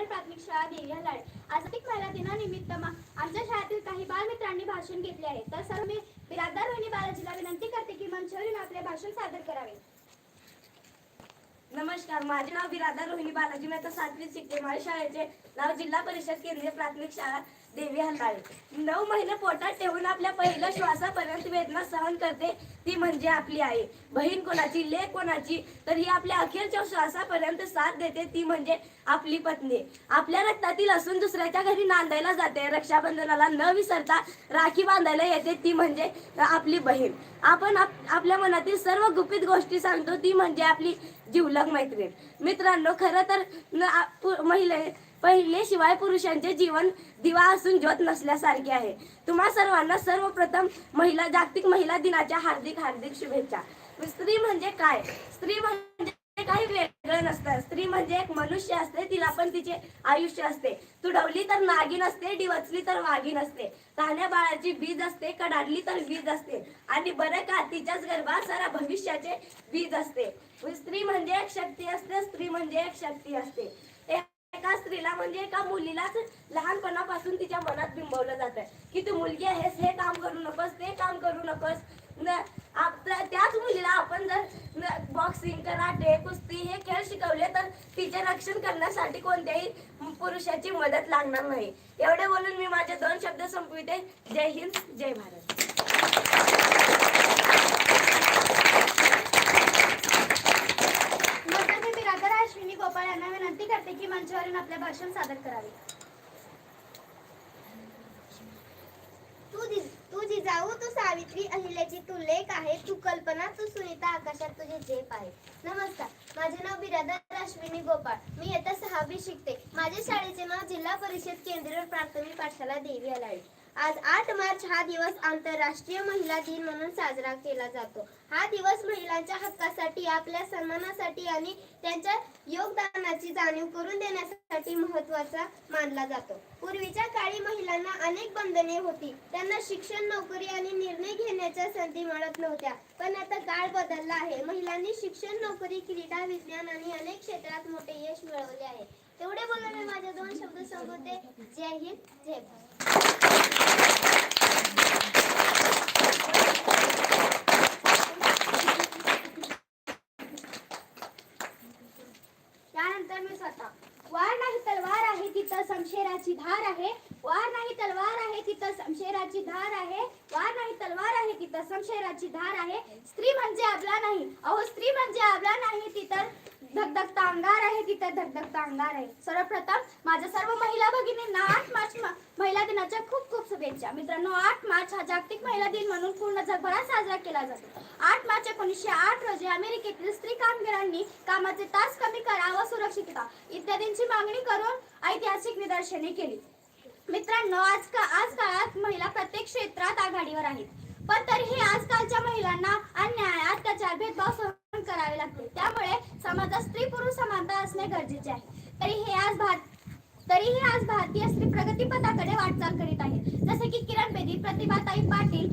केंद्रीय प्राथमिक शाळा देवी लाड आजातिक महिला दिनानिमित्त आमच्या शाळेतील काही बालमित्रांनी भाषण घेतले आहे. तर सर्व मी बिराजदार रोहिणी बालाजीला विनंती करते की मंचावर येऊन आपले भाषण सादर करावे. नमस्कार माझे नाव बिरादा रोहिणी बालाजी. मी आता सातवीत शिकते. माझ्या शाळेचे नाव जिल्हा परिषद केंद्रीय प्राथमिक शाळा देवी हंडाळे नऊ महिने पोटात ठेवून आपल्या पहिल्या श्वासापर्यंत वेदना सहन करते ती म्हणजे आपली आई. बहीण कोणाची लेख कोणाची तर ही आपल्या अखेरच्या श्वासापर्यंत साथ देते ती म्हणजे आपली पत्नी. आपल्या रक्तातील असून दुसऱ्याच्या घरी नांदायला जाते. रक्षाबंधनाला न विसरता राखी बांधायला येते ती म्हणजे आपली बहीण. आपण आपल्या मनातील सर्व गुपित गोष्टी सांगतो ती म्हणजे आपली जिवलग मैत्रीण. मित्रांनो खरं तर महिला महिले पहिले शिवाय पुरुषांचे जीवन दिवा असून ज्योत नसल्यासारखे आहे. तुम्हा सर्वांना सर्वप्रथम महिला जागतिक महिला दिनाच्या हार्दिक हार्दिक शुभेच्छा. स्त्री म्हणजे काय? स्त्री म्हणजे काही वेगळं नसतं. स्त्री म्हणजे एक मनुष्य असते तिला पण तिचे आयुष्य असते. तुडवली तर नागिन असते डिवचली तर वाघीण असते तान्या बाळाची बीज असते कडाडली तर बीज असते. आणि बरं का तिच्याच गर्भात सारा भविष्याचे बीज असते. स्त्री म्हणजे एक शक्ती असते स्त्री म्हणजे एक शक्ती असते. स्त्रीला म्हणजे एका मुलीलाच लहानपणापासून तिच्या मनात बिंबवलं जातं की तू मुलगी आहेस हे काम करू नकोस ते काम करू नकोस. न- आपल्या त्याच मुलीला आपण जर बॉक्सिंग कराटे कुस्ती हे खेळ शिकवले तर तिचे रक्षण करण्यासाठी कोणत्याही पुरुषाची मदत लागणार नाही. एवढे बोलून मी माझे दोन शब्द संपविते. जय हिंद जय भारत नंतर मी बिराजदार अश्विनी गोपाळ यांना विनंती करते आपले भाषण सादर करावे. तू जी तू जिजाऊ तू सावित्री अहिल्याची तू लेख आहे तू कल्पना तू सुनीता आकाशात तुझे झेप आहे. नमस्कार माझे नाव बिरादर अश्विनी गोपाळ. मी येत्या सहावी शिकते. माझ्या शाळेचे नाव जिल्हा परिषद केंद्रीय प्राथमिक पाठशाला देवी अलाळी आज आठ मार्च हा दिवस आंतरराष्ट्रीय महिला दिन म्हणून साजरा केला जातो. हा दिवस महिलांच्या हक्कासाठी आपल्या सन्मानासाठी आणि त्यांच्या योगदानाची जाणीव करून देण्यासाठी महत्त्वाचा मानला जातो. पूर्वीच्या काळी महिलांना अनेक बंधने होती. त्यांना शिक्षण नोकरी आणि निर्णय घेण्याच्या संधी मिळत नव्हत्या. पण आता काळ बदलला आहे. महिलांनी शिक्षण नोकरी क्रीडा विज्ञान आणि अनेक क्षेत्रात मोठे यश मिळवले आहे. तेवढे बोलून मी माझे दोन शब्द संपवते जय हिंद जय त्यानंतर मी स्वतः. वार नाही तलवार आहे तिथं समशेराची धार आहे. वार नाही तलवार आहे तिथं समशेराची धार आहे. वार नाही तलवार आहे तिथं समशेराची धार आहे. स्त्री म्हणजे आपला नाही. अहो स्त्री म्हणजे आपला नाही तिथं धगधगता अंगार आहे. तिथं धगधगता अंगार आहे. सर्वप्रथम माझ्या सर्व महिला भगिनींना आठ मार्च महिला दिनाच्या खूप खूप शुभेच्छा. मित्रांनो आठ मार्च हा जागतिक महिला दिन म्हणून पूर्ण जगभरात साजरा केला जातो. आठ मार्च एकोणीसशे आठ रोजी अमेरिकेतील स्त्री कामगारांनी कामाचे तास कमी करा व सुरक्षितता इत्यादींची मागणी करून ऐतिहासिक निदर्शने केली. मित्रांनो आज का आज काळात महिला प्रत्येक क्षेत्रात आघाडीवर आहेत. पण तरीही आजकालच्या महिलांना असणे गरजेचे आहे. तरी हे आज भारत तरीही आज भारतीय स्त्री प्रगतीपथाकडे वाटचाल करीत आहे. जसे की किरण बेदी प्रतिभाताई पाटील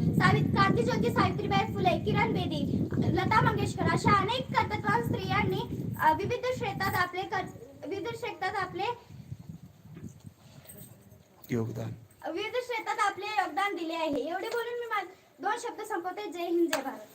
क्रांती ज्योती सावित्रीबाई फुले किरण बेदी लता मंगेशकर अशा अनेक कर्तृत्वान स्त्रियांनी विविध क्षेत्रात आपले विविध क्षेत्रात आपले योगदान. विविध क्षेत्रात आपले योगदान दिले आहे. एवढे बोलून मी दोन शब्द संपवते. जय हिंद जय भारत.